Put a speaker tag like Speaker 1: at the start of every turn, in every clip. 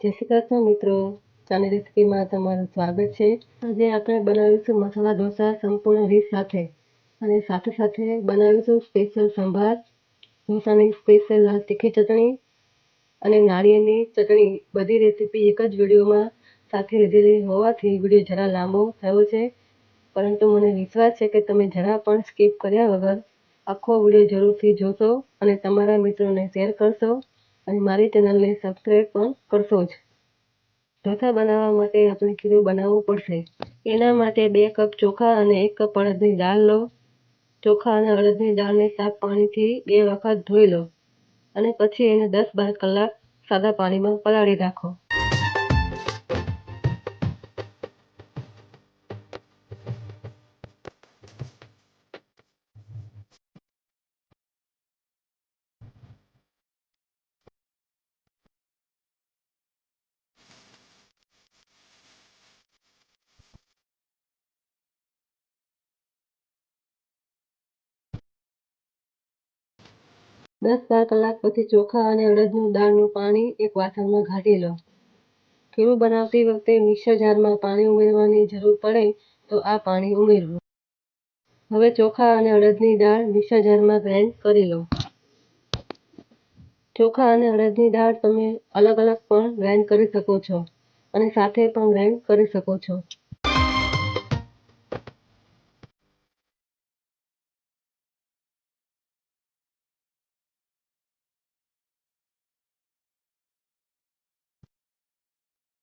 Speaker 1: જય શ્રી કૃષ્ણ મિત્રો. ચાની રેસીપીમાં તમારું સ્વાગત છે. આજે આપણે બનાવીશું મસાલા ઢોસા સંપૂર્ણ રીત સાથે. અને સાથે સાથે બનાવીશું સ્પેશિયલ સંભાર, ઢોસાની સ્પેશિયલ તીખી ચટણી અને નાળિયેરની ચટણી. બધી રેસીપી એક જ વિડીયોમાં સાથે લીધેલી હોવાથી વીડિયો જરા લાંબો થયો છે. પરંતુ મને વિશ્વાસ છે કે તમે જરા પણ સ્કીપ કર્યા વગર આખો વીડિયો જરૂરથી જોશો અને તમારા મિત્રોને શેર કરશો. અને મારી ચેનલને સબસ્ક્રાઈબ પણ કરશો જ. ઢોસા બનાવવા માટે આપણે ખીરું બનાવવું પડશે. એના માટે બે કપ ચોખા અને એક કપ અડદની દાળ લો. ચોખા અને અડદની દાળને સાફ પાણીથી બે વખત ધોઈ લો. અને પછી એને દસ બાર કલાક સાદા પાણીમાં પલાળી રાખો. દસ બાર કલાક પછી ચોખા અને અડદનું દાળનું પાણી એક વાસણમાં ઘાટી લો. ખીરું બનાવતી વખતે મિક્સર જારમાં પાણી ઉમેરવાની જરૂર પડે તો આ પાણી ઉમેરવું. હવે ચોખા અને અડદની દાળ મિક્સર જારમાં ગ્રાઇન્ડ કરી લો. ચોખા અને અડદની દાળ તમે અલગ અલગ પણ ગ્રાઇન્ડ કરી શકો છો અને સાથે પણ ગ્રાઇન્ડ કરી શકો છો.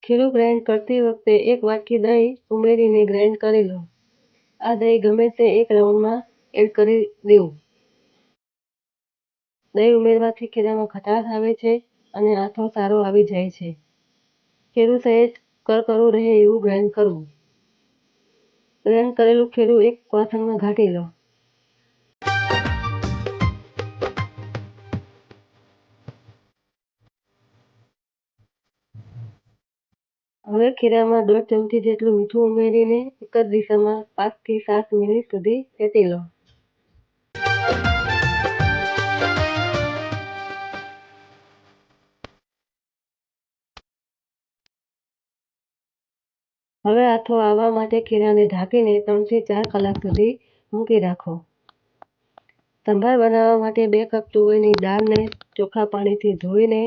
Speaker 1: ખીરું ગ્રાઇન્ડ કરતી વખતે એક વાટકી દહીં ઉમેરીને ગ્રાઇન્ડ કરી લો. આ દહીં ગમે તે એક રાઉન્ડમાં એડ કરી દેવું. દહીં ઉમેરવાથી ખીરામાં ખટાશ આવે છે અને આથો સારો આવી જાય છે. ખીરું સહેજ કરકરું રહે એવું ગ્રાઇન્ડ કરવું. ગ્રાઇન્ડ કરેલું ખીરું એક વાસણમાં ઘાટી લો. હવે ખીરામાં દોઢ ચમચી જેટલું મીઠું ઉમેરીને એક જ દિશામાં પાંચથી સાત મિનિટ સુધી ફેટી લો. હવે આથો આવવા માટે ખીરાને ઢાંકીને ત્રણથી ચાર કલાક સુધી મૂકી રાખો. સંભાર બનાવવા માટે બે કપ તુવેરની દાળને ચોખ્ખા પાણીથી ધોઈને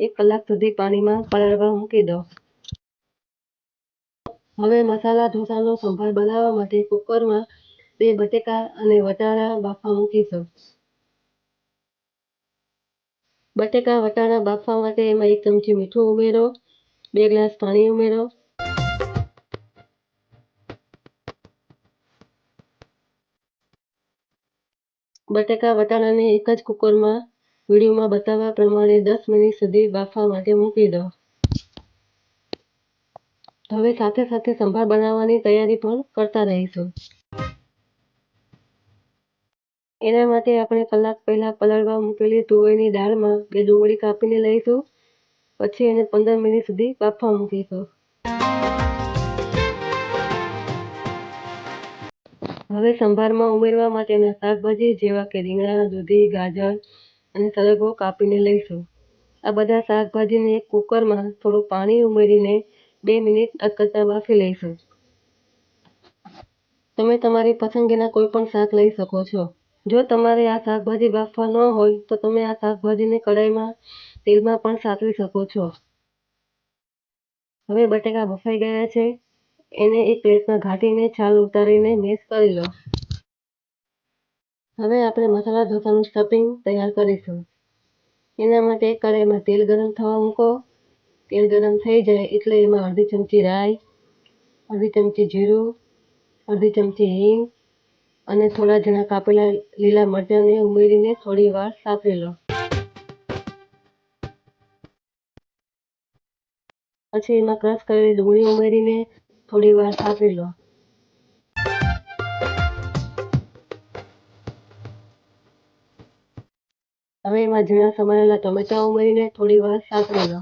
Speaker 1: એક કલાક સુધી પાણીમાં પલાળવા મૂકી દો. હવે મસાલા ઢોસાનો સંભાર બનાવવા માટે કુકરમાં બે બટેકા અને વટાણા બાફવા મૂકીશું. બટેકા, વટાણા બાફવા માટે એમાં એક ચમચી મીઠું ઉમેરો, બે ગ્લાસ પાણી ઉમેરો. બટેકા, વટાણાને એક જ કુકરમાં વિડીયોમાં બતાવ્યા પ્રમાણે દસ મિનિટ સુધી બાફવા માટે મૂકી દો. હવે સાથે સાથે સંભાર બનાવવાની તૈયારી પણ કરતા રહીશું. એના માટે આપણે કલાક પહેલાં પલાળવા મૂકેલી તુવેરની દાળમાં બે ડુંગળી કાપીને લઈશું. પછી એને પંદર મિનિટ સુધી બાફવા મૂકીશું. હવે સંભારમાં ઉમેરવા માટેના શાકભાજી જેવા કે રીંગણા, દૂધી, ગાજર અને સરગવો કાપીને લઈશું. આ બધા શાકભાજીને કુકરમાં થોડું પાણી ઉમેરીને બે મિનિટ અધકચરા બાફી લઈશું. તમે તમારી પસંદગીના કોઈ પણ શાક લઈ શકો છો. જો તમારે આ શાકભાજી બાફવા ન હોય, તો તમે આ શાકભાજીને કઢાઈમાં, તેલમાં પણ સાતવી શકો છો. હવે બટેકા બફાઈ ગયા છે. એને એક પ્લેટમાં ઘાટીને છાલ ઉતારીને મેશ કરી લો. હવે આપણે મસાલા ઢોસાનું સ્ટફિંગ તૈયાર કરીશું. એના માટે એક કઢાઈમાં તેલ ગરમ થવા મૂકો. તેલ ગરમ થઈ જાય એટલે એમાં અડધી ચમચી રાઈ, અડધી ચમચી જીરું, અડધી ચમચી હિંગ અને થોડા જણા કાપેલા લીલા મરચાંને ઉમેરીને થોડી વાર સાતરી લો. પછી એમાં ક્રશ કરેલી ડુંગળી ઉમેરીને થોડી વાર સાતરી લો. હવે એમાં ઝીણા સમારેલા ટમેટા ઉમેરીને થોડી વાર સાતરી લો.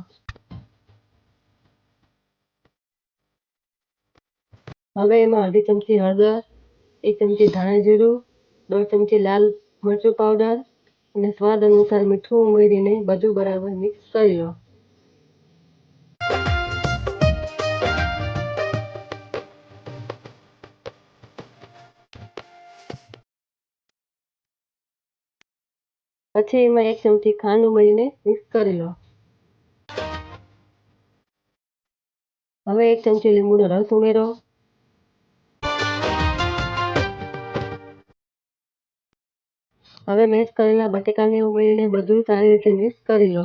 Speaker 1: હવે એમાં અડધી ચમચી હળદર, એક ચમચી ધાણાજીરું દોઢ ચમચી લાલ મરચું પાવડર અને સ્વાદ અનુસાર મીઠું ઉમેરીને બધું બરાબર મિક્સ કરી લો પછી એમાં એક ચમચી ખાંડ ઉમેરીને મિક્સ કરી લો હવે એક ચમચી લીંબુનો રસ ઉમેરો. હવે મેશ કરેલા બટેકાને ઉમેરીને બધું સારી રીતે મિક્સ કરી લો.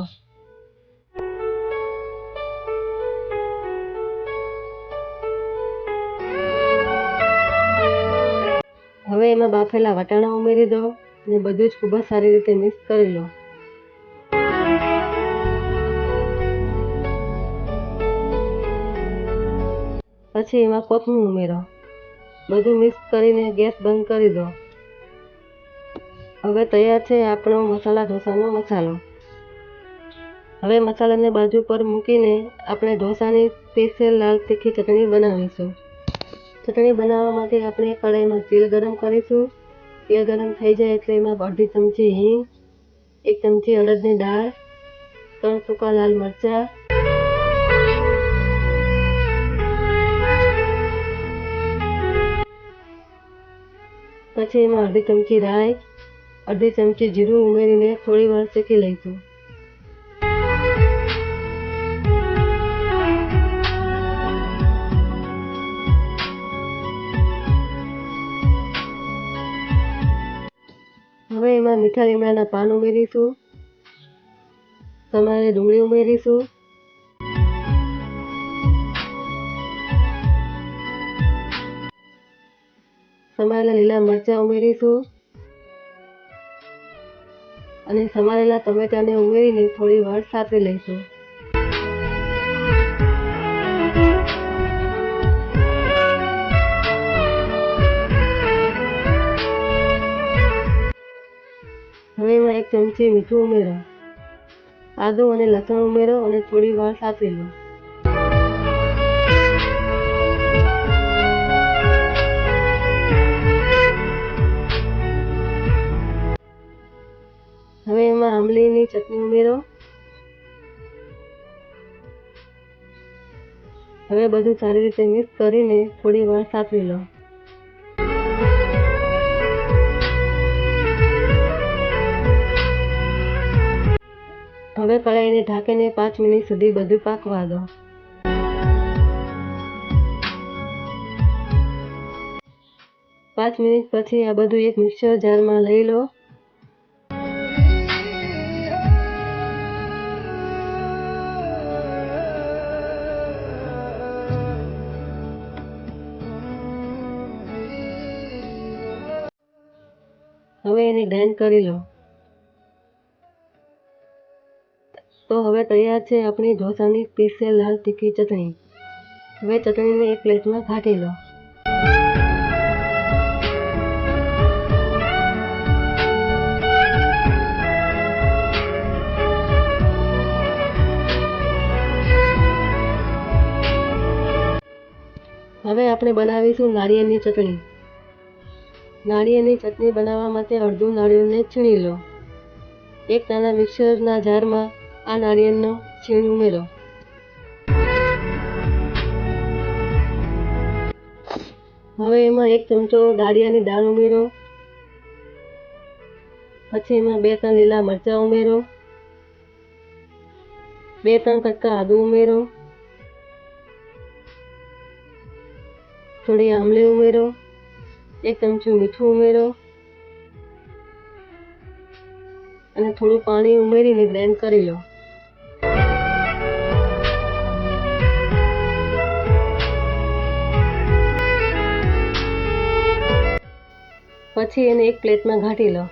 Speaker 1: હવે એમાં બાફેલા વટાણા ઉમેરી દો અને બધું જ ખૂબ જ સારી રીતે મિક્સ કરી લો. પછી એમાં કોથમીર ઉમેરો. બધું મિક્સ કરીને ગેસ બંધ કરી દો. હવે તૈયાર છે આપણો મસાલા ઢોસાનો મસાલો. હવે મસાલાને બાજુ પર મૂકીને આપણે ઢોસાની સ્પેશિયલ લાલ તીખી ચટણી બનાવીશું. ચટણી બનાવવા માટે આપણે કઢાઈમાં તેલ ગરમ કરીશું. તેલ ગરમ થઈ જાય એટલે એમાં અડધી ચમચી હિંગ, એક ચમચી અડદની દાળ, ત્રણ સૂકા લાલ મરચાં. પછી એમાં અડધી ચમચી રાઈ અડધી ચમચી જીરું ઉમેરીને થોડી વાર શેકી લઈશું. હવે એમાં મીઠા લીમડાના પાન ઉમેરીશું. તમારે ડુંગળી ઉમેરીશું. સમારેલા લીલા મરચાં ઉમેરીશું. અને સમારેલા ટમેટાને ઉમેરીને થોડી વાર સાતરી લઈશું. હવે એમાં એક ચમચી મીઠું ઉમેરો. આદુ અને લસણ ઉમેરો અને થોડી વાર સાતરી લો. આંબલીની ચટણી ઉમેરો. હવે બધું સારી રીતે મિક્સ કરીને થોડી વાર સાપી લો. હવે કઢાઈને ઢાંકીને પાંચ મિનિટ સુધી બધું પાકવા દો. પાંચ મિનિટ પછી આ બધું એક મિક્સર જારમાં લઈ લો. હવે એને ગ્રાઇન્ડ કરી લો. તો હવે તૈયાર છે આપણી ઢોસાની પીસે લાલ તીખી ચટણી. હવે ચટણીને એક પ્લેટમાં કાઢી લો. હવે આપણે બનાવીશું નારિયેળની ચટણી. નાળિયેરની ચટણી બનાવવા માટે અડધું નાળિયેરને છીણી લો. એક નાના મિક્સરના જારમાં આ નાળિયેરનો છીણ ઉમેરો. હવે એમાં એક ચમચો દાળિયાની દાળ ઉમેરો. પછી એમાં બે ત્રણ લીલા મરચાં ઉમેરો. બે ત્રણ કટકા આદુ ઉમેરો. થોડી આમલી ઉમેરો. એક ચમચું મીઠું ઉમેરો. અને થોડું પાણી ઉમેરીને ગ્રાઇન્ડ કરી લો. પછી એને એક પ્લેટમાં ઘાટી લો.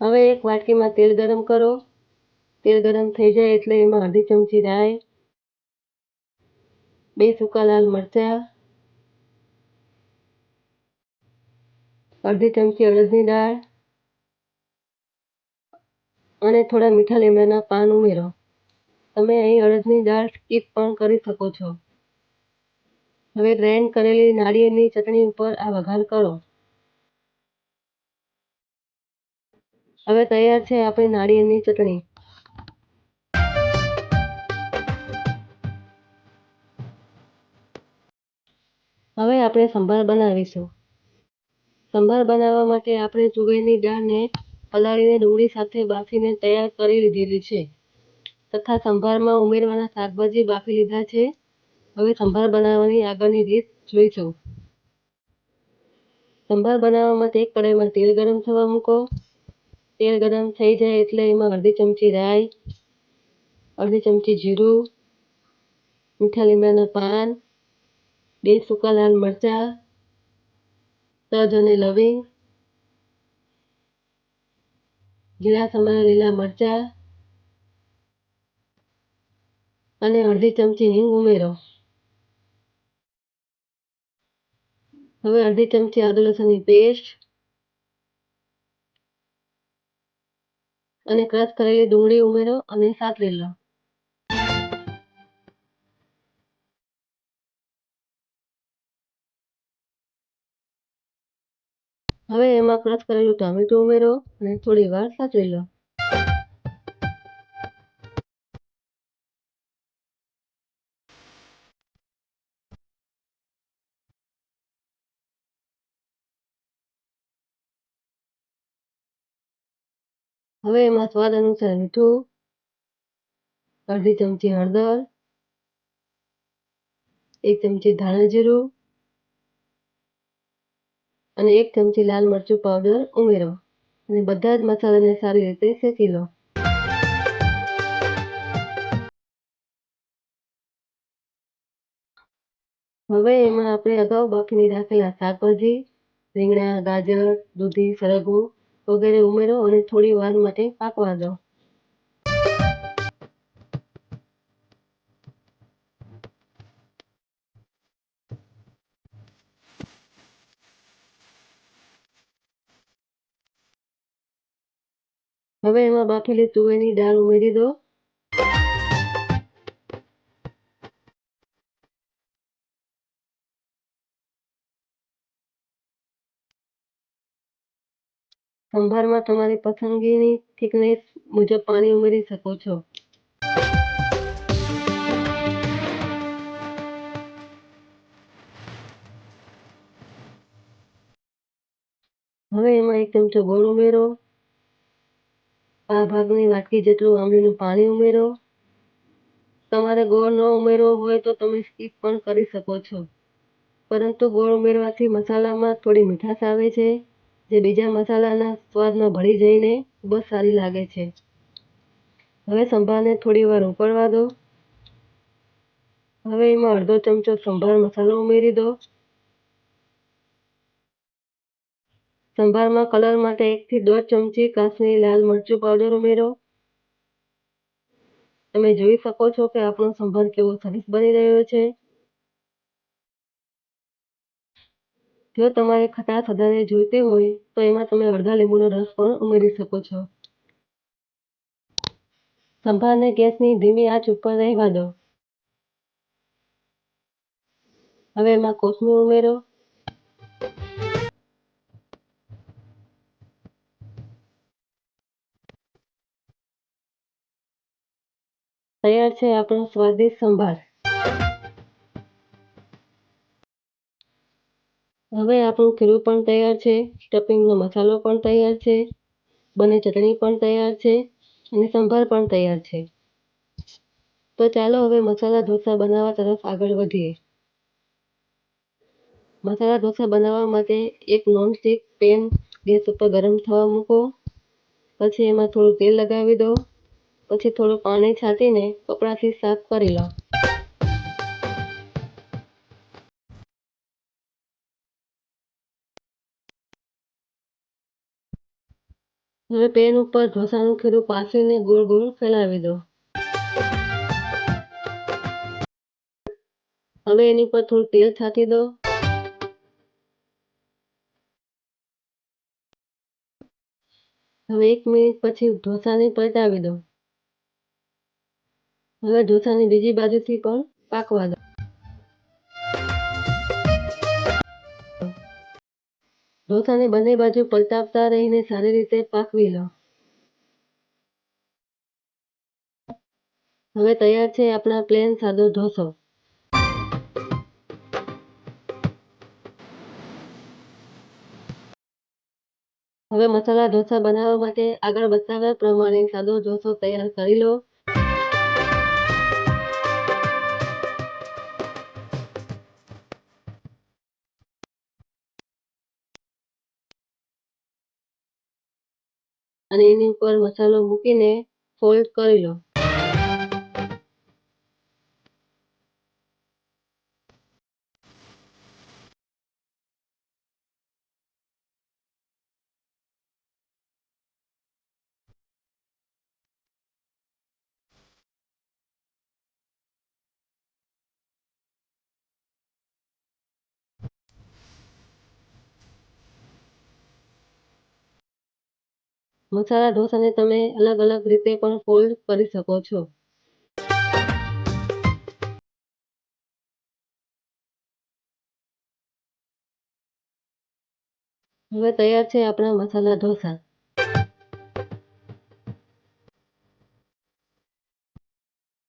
Speaker 1: હવે એક વાટકીમાં તેલ ગરમ કરો. તેલ ગરમ થઈ જાય એટલે એમાં અડધી ચમચી રાઈ, બે સૂકા લાલ મરચાં, અડધી ચમચી અડદની દાળ અને થોડા મીઠા લીમડાના પાન ઉમેરો. તમે અહીં અડદની દાળ સ્કીપ પણ કરી શકો છો. હવે ગ્રાઇન્ડ કરેલી નાળિયેરની ચટણી ઉપર આ વઘાર કરો. હવે તૈયાર છે આપણી નાળિયેરની ચટણી. હવે આપણે સંભાર બનાવીશું. સંભાર બનાવવા માટે આપણે તુવેરની દાળને પલાળીને ડુંગળી સાથે બાફીને તૈયાર કરી લીધેલી છે. તથા સંભારમાં ઉમેરવાના શાકભાજી બાફી લીધા છે. હવે સંભાર બનાવવાની આગળની રીત જોઈશું. સંભાર બનાવવા માટે એક કડાઈમાં તેલ ગરમ થવા મૂકો. તેલ ગરમ થઈ જાય એટલે એમાં અડધી ચમચી રાઈ, અડધી ચમચી જીરું, મીઠા લીમડાના પાન બે સૂકા લાલ મરચાં, તજ અને લવિંગ જીરા સમારા લીલા મરચાં અને અડધી ચમચી હિંગ ઉમેરો. હવે અડધી ચમચી આદુ લસણની પેસ્ટ અને ક્રશ કરેલી ડુંગળી ઉમેરો અને સાતરી લો હવે એમાં ક્રશ કરેલું ટામેટું ઉમેરો અને થોડી વાર સાચવી લો. હવે એમાં સ્વાદ અનુસાર મીઠું, અડધી ચમચી હળદર, એક ચમચી ધાણા જીરું અને એક ચમચી લાલ મરચું પાવડર ઉમેરો. અને બધા જ મસાલાને સારી રીતે શેકી લો. હવે એમાં આપણે અગાઉ બાફીને રાખેલા શાકભાજી, રીંગણા, ગાજર, દૂધી, સરગવું વગેરે ઉમેરો અને થોડી વાર માટે પાકવા દો. હવે એમાં બાફેલી તુવેરની દાળ ઉમેરી દો. સંભારમાં તમારી પસંદગીની થિકનેસ મુજબ પાણી ઉમેરી શકો છો. હવે એમાં એક ચમચો ગોળ ઉમેરો. આ ભાગની વાટકી જેટલું આંબલીનું પાણી ઉમેરો. તમારે ગોળ ન ઉમેરવો હોય તો તમે સ્કીપ પણ કરી શકો છો. પરંતુ ગોળ ઉમેરવાથી મસાલામાં થોડી મીઠાશ આવે છે, જે બીજા મસાલાના સ્વાદમાં ભળી જઈને ખૂબ જ સારી લાગે છે. હવે સંભારને થોડી વાર ઉકળવા દો. હવે એમાં અડધો ચમચો સંભાર મસાલો ઉમેરી દો. સંભારમાં કલર માટે એકથી દોઢ ચમચી કાશ્મીરી લાલ મરચું પાવડર ઉમેરો. તમે જોઈ શકો છો કે આપણો સંભાર કેવો સરસ બની રહ્યો છે. જો તમારે ખટાશ વધારે જોઈતી હોય, તો એમાં તમે અડધા લીંબુનો રસ પણ ઉમેરી શકો છો. સંભારને ગેસની ધીમી આંચ ઉપર રહેવા દો. હવે એમાં કોથમીર ઉમેરો. તૈયાર છે આપણો સ્વાદિષ્ટ સંભાર. હવે આપણું ખીરું પણ તૈયાર છે સ્ટફિંગનો મસાલો પણ તૈયાર છે, બંને ચટણી પણ તૈયાર છે અને સંભાર પણ તૈયાર છે. તો ચાલો હવે મસાલા ઢોસા બનાવવા તરફ આગળ વધીએ. મસાલા ઢોસા બનાવવા માટે એક નોનસ્ટિક પેન ગેસ ઉપર ગરમ થવા મૂકો. પછી એમાં થોડું તેલ લગાવી દો. પછી થોડું પાણી છાંટીને કપડાથી સાફ કરી લો. હવે પેન ઉપર ઢોસાનું ખીરું પાસીને ગોળ ગોળ ફેલાવી દો. હવે એની પર થોડું તેલ છાંટી દો. હવે એક મિનિટ પછી ઢોસાને પલટાવી દો. હવે ઢોસાની બીજી બાજુથી પણ પાકવા દો. ઢોસાને બંને બાજુ પલટાવતા રહીને સારી રીતે પાકવી લો. હવે તૈયાર છે આપણા પ્લેન સાદો ઢોસો. હવે મસાલા ઢોસા બનાવવા માટે આગળ બતાવ્યા પ્રમાણે સાદો ઢોસો તૈયાર કરી લો. અને એની ઉપર મસાલો મૂકીને ફોલ્ડ કરી લો. મસાલા ઢોસાને તમે અલગ અલગ રીતે પણ ફોલ્ડ કરી શકો છો. હવે તૈયાર છે આપણા મસાલા ઢોસા.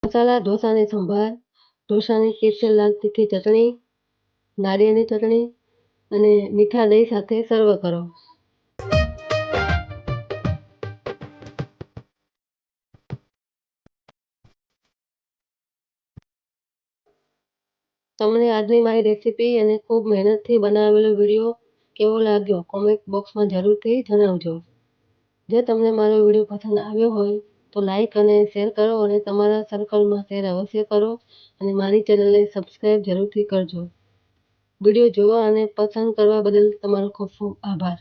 Speaker 1: મસાલા ઢોસાની સંભાર, ઢોસાની કેસર લાલ તીખી ચટણી, નારિયેળની ચટણી અને મીઠા દહીં સાથે સર્વ કરો. તમને આજની મારી રેસીપી અને ખૂબ મહેનતથી બનાવેલો વીડિયો કેવો લાગ્યો? કોમેન્ટ બોક્સમાં જરૂરથી જણાવજો. જો તમને મારો વીડિયો પસંદ આવ્યો હોય તો લાઈક અને શેર કરો અને તમારા સર્કલમાં શેર અવશ્ય કરો અને મારી ચેનલને સબસ્ક્રાઈબ જરૂરથી કરજો. વીડિયો જોવા અને પસંદ કરવા બદલ તમારો ખૂબ ખૂબ આભાર.